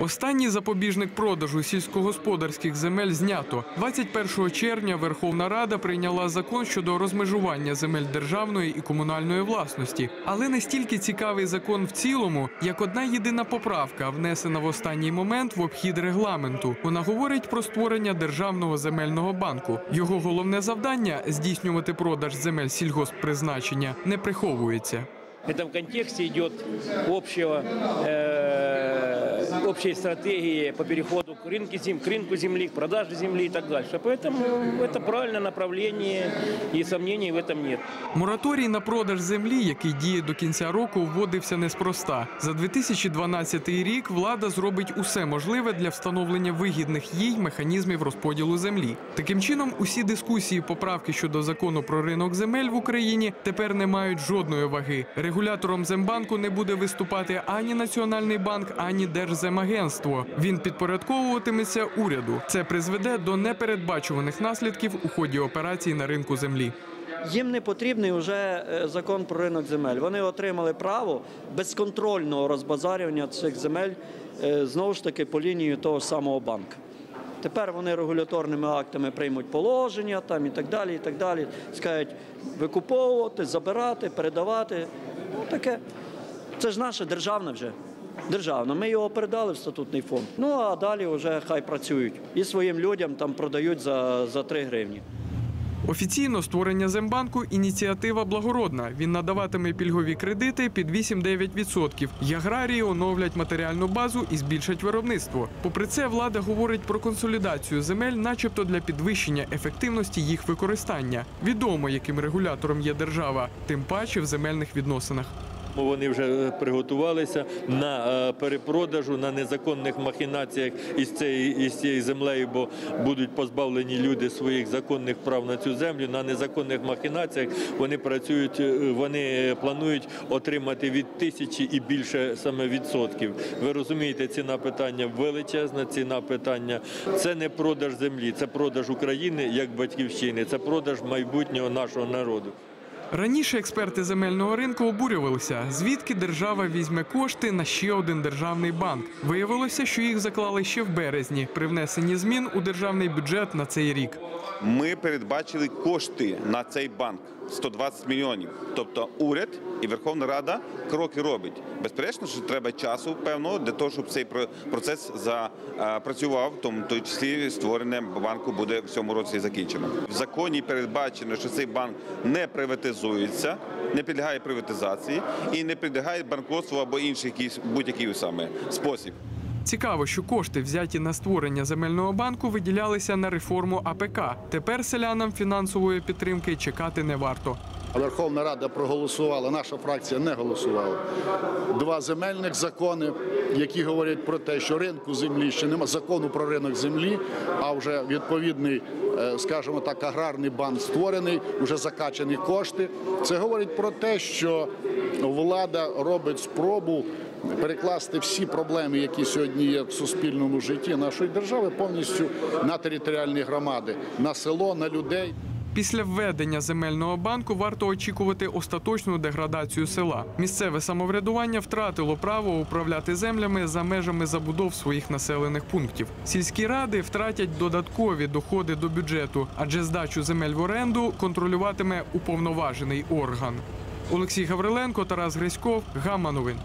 Останній запобіжник продажу сільськогосподарських земель знято. 21 червня Верховна Рада прийняла закон щодо розмежування земель державної і комунальної власності. Але не стільки цікавий закон в цілому, як одна єдина поправка, внесена в останній момент в обхід регламенту. Вона говорить про створення державного земельного банку. Його головне завдання здійснювати продаж земель сільгосппризначення не приховується. Это в контексте идет общего, э, общей стратегии по переходу к рынку, зем, к рынку земли, к продаже земли и так дальше. Поэтому это правильное направление и сомнений в этом нет. Мораторій на продаж землі, який діє до кінця року, вводився неспроста. За 2012 рік влада зробить усе можливе для встановлення вигідних їй механізмів розподілу землі. Таким чином, усі дискусії поправки щодо закону про ринок земель в Україні тепер не мають жодної ваги. Регулятором зембанку не буде виступати ані Національний банк, ані Держземагентство. Він підпорядковуватиметься уряду. Це призведе до непередбачуваних наслідків у ході операцій на ринку землі. Їм не потрібний вже е, закон про ринок земель. Вони отримали право безконтрольного розбазарювання цих земель е, знову ж таки по лінії того самого банку. Тепер вони регуляторними актами приймуть положення там і так далі. і так далі. Скажуть викуповувати, забирати, передавати. Ну, таке. Це ж наше державне вже. Державне. Ми його передали в статутний фонд. Ну а далі вже хай працюють. І своїм людям там продають за, за 3 гривні. Офіційно створення зембанку ініціатива благородна. Він надаватиме пільгові кредити під 8-9%. І аграрії оновлять матеріальну базу і збільшать виробництво. Попри це, влада говорить про консолідацію земель, начебто для підвищення ефективності їх використання. Відомо, яким регулятором є держава, тим паче в земельних відносинах. Вони вже приготувалися на е, перепродажу, на незаконних махінаціях із цією, із цією землею, бо будуть позбавлені люди своїх законних прав на цю землю. На незаконних махінаціях вони працюють, е, вони планують отримати від тисячі і більше саме відсотків. Ви розумієте, ціна питання величезна, ціна питання це не продаж землі, це продаж України як батьківщини, це продаж майбутнього нашого народу. Раніше експерти земельного ринку обурювалися, звідки держава візьме кошти на ще один державний банк. Виявилося, що їх заклали ще в березні при внесенні змін у державний бюджет на цей рік. Ми передбачили кошти на цей банк 120 мільйонів. Тобто уряд і Верховна Рада кроки робить. Безперечно, що треба часу певного для того, щоб цей про- процес запрацював, в тому той числі створене банку буде в цьому році закінчено. В законі передбачено, що цей банк не приватизується, не підлягає приватизації і не підлягає банкротству або інший будь-який саме спосіб. Цікаво, що кошти, взяті на створення земельного банку, виділялися на реформу АПК. Тепер селянам фінансової підтримки чекати не варто. Верховна Рада проголосувала, наша фракція не голосувала. Два земельних закони, які говорять про те, що ринку землі ще немає закону про ринок землі, а вже відповідний, е, скажімо так, аграрний банк створений, вже закачані кошти. Це говорить про те, що влада робить спробу перекласти всі проблеми, які сьогодні є в суспільному житті нашої держави, повністю на територіальні громади, на село, на людей. Після введення земельного банку варто очікувати остаточну деградацію села. Місцеве самоврядування втратило право управляти землями за межами забудов своїх населених пунктів. Сільські ради втратять додаткові доходи до бюджету, адже здачу земель в оренду контролюватиме уповноважений орган. Олексій Гавриленко, Тарас Гриськов, Гамма Новин.